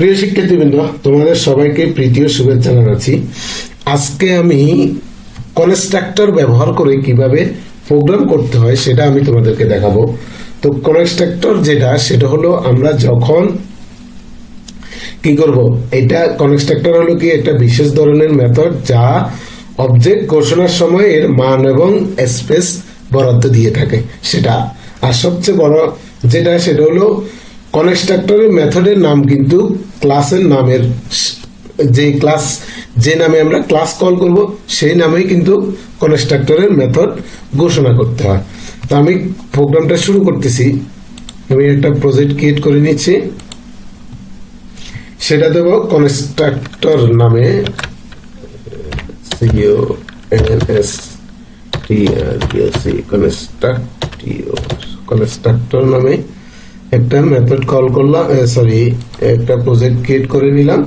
প্রিয় শিক্ষার্থীবৃন্দ, তোমাদের সবাইকে প্রীতীয় শুভেচ্ছা জানাচ্ছি। আজকে আমি কনস্ট্রাক্টর ব্যবহার করে কীভাবে প্রোগ্রাম করতে হয় সেটা আমি তোমাদেরকে দেখাবো। তো কনস্ট্রাক্টর যেটা, সেটা হলো আমরা যখন কি করব? এটা কনস্ট্রাক্টর হলো কি একটা বিশেষ ধরনের মেথড যা অবজেক্ট ঘোষণার সময় এর মান এবং স্পেস বরাদ্দ দিয়ে থাকে। সেটা আর সবচেয়ে বড় যেটা, সেটা হলো কনস্ট্রাক্টরের মেথডের নাম কিন্তু ক্লাসের নামের যে ক্লাস, যে নামে আমরা ক্লাস কল করব, সেই নামেই কিন্তু কনস্ট্রাক্টরের মেথড ঘোষণা করতে হয়। তো আমি প্রোগ্রামটা শুরু করতেছি। আমি একটা প্রজেক্ট ক্রিয়েট করে নিচ্ছি। সেটা দেব কনস্ট্রাক্টর নামে কনস্ট্রাক্টর নামে একটা মেথড কল করলাম সরি একটা প্রজেক্ট ক্রিয়েট করে নিলাম।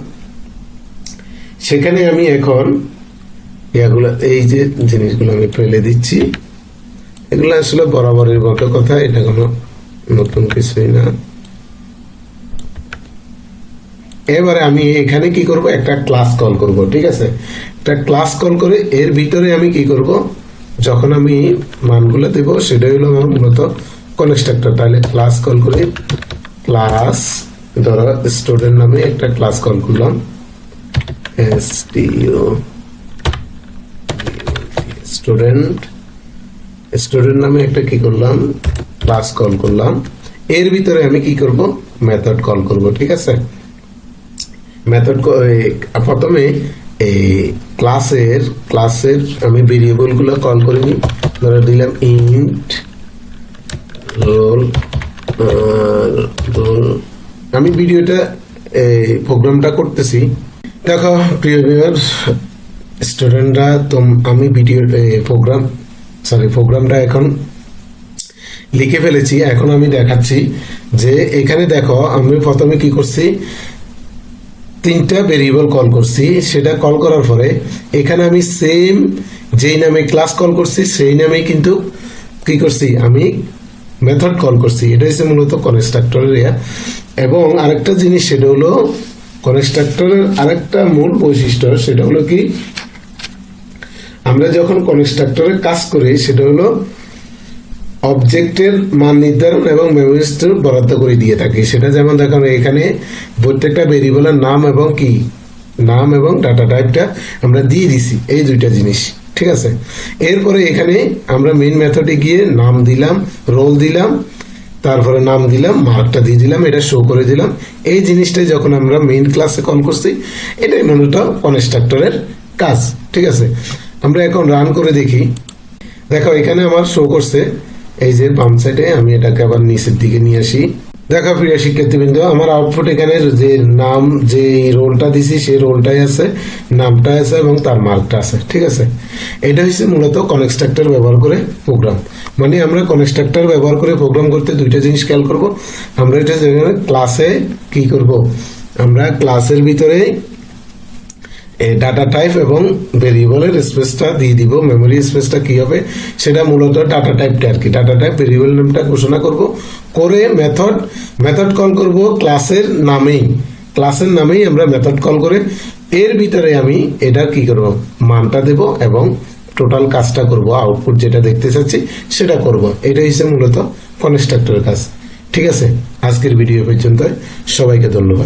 সেখানে আমি এখন এই যে জিনিসগুলো আমি ফেলে দিচ্ছি, এগুলো আসলে বরাবরের মতো কথা, এটা কোনো নতুন কিছুই না। এবারে আমি এখানে কি করব? একটা ক্লাস কল করব, ঠিক আছে? একটা ক্লাস কল করে এর ভিতরে আমি কি করব? যখন আমি মানগুলো দেব, সেটাই হলো আমার মূলত কনস্ট্রাক্টর তাহলে ক্লাস কল করি ক্লাস ধরো স্টুডেন্ট নামে একটা ক্লাস কল করলাম। এস স্টুডেন্ট স্টুডেন্ট নামে একটা কি করলাম? ক্লাস কল করলাম। এর ভিতরে আমি কি করব? মেথড কল করব, ঠিক আছে? মেথড প্রথমে এই ক্লাসের ক্লাসের আমি ভেরিয়েবলগুলো কল করে নিই। ধরে দিলাম ইন্ট আমি ভিডিওটা, এই প্রোগ্রামটা করতেছি। দেখো, প্রিয় ভিউয়ার স্টুডেন্টরা তো আমি ভিডিও প্রোগ্রাম সরি প্রোগ্রামটা এখন লিখে ফেলেছি, এখন আমি দেখাচ্ছি যে এখানে দেখো, আমি প্রথমে কি করছি, তিনটা ভেরিয়েবল কল করছি, সেটা কল করার পরে এখানে আমি সেম যেই নামে ক্লাস কল করছি, সেই নামেই কিন্তু কি করছি, আমি মেথড কল করছি এটা হচ্ছে মূলত কনস্ট্রাক্টরের ইয়া। এবং আরেকটা জিনিস, সেটা হলো কনস্ট্রাক্টরের আরেকটা মূল বৈশিষ্ট্য, সেটা হলো কি, আমরা যখন কনস্ট্রাক্টরের কাজ করি, সেটা হলো অবজেক্টের মান নির্ধারণ এবং মেমোরি স্টোর বরাদ্দ করে দিয়ে থাকি। সেটা যেমন দেখুন এখানে প্রত্যেকটা ভেরিয়েবলের নাম এবং কি, নাম এবং ডাটা টাইপটা আমরা দিয়ে দিছি, এই দুইটা জিনিস। ঠিক আছে? এরপরে এখানে আমরা মেইন মেথডে গিয়ে নাম দিলাম রোল দিলাম, তারপরে নাম দিলাম মার্কটা দিয়ে দিলাম, এটা শো করে দিলাম। এই জিনিসটাই যখন আমরা মেইন ক্লাসে কল করছি, এটাই মূলত কনস্ট্রাক্টরের কাজ, ঠিক আছে? আমরা এখন রান করে দেখি। দেখো, এখানে আমার শো করছে। এই যে বাম সাইডে আমি এটাকে আবার নিচের দিকে নিয়ে আসি। দেখো প্রিয় শিক্ষার্থীবৃন্দ, আমার আউটপুট এখানে যে নাম, যে রোলটা দিছি, সেই রোলটাই আছে নামটা আছে এবং তার মার্কটা আছে, ঠিক আছে? এটা হচ্ছে মূলত কনস্ট্রাক্টর ব্যবহার করে প্রোগ্রাম মানে আমরা কনস্ট্রাক্টর ব্যবহার করে প্রোগ্রাম করতে দুইটা জিনিস খেয়াল করব। আমরা এটা ক্লাসে কি করব? আমরা ক্লাসের ভিতরে ডাটা টাইপ এবং ভেরিয়েবলের স্পেসটা দিয়ে দিব। মেমোরি স্পেসটা কি হবে? সেটা মূলত ডাটা টাইপটা আর কি ডাটা টাইপ ভেরিয়েবল নামটা ঘোষণা করব। করে মেথড মেথড কল করব ক্লাসের নামেই। ক্লাসের নামেই আমরা মেথড কল করে এর ভিতরে আমি এটা কি করব? মানটা দেব এবং টোটাল কাজটা করব আউটপুট যেটা দেখতে চাচ্ছি সেটা করব। এটা হচ্ছে মূলত কনস্ট্রাক্টরের কাজ। ঠিক আছে? আজকের ভিডিও পর্যন্ত সবাইকে ধন্যবাদ।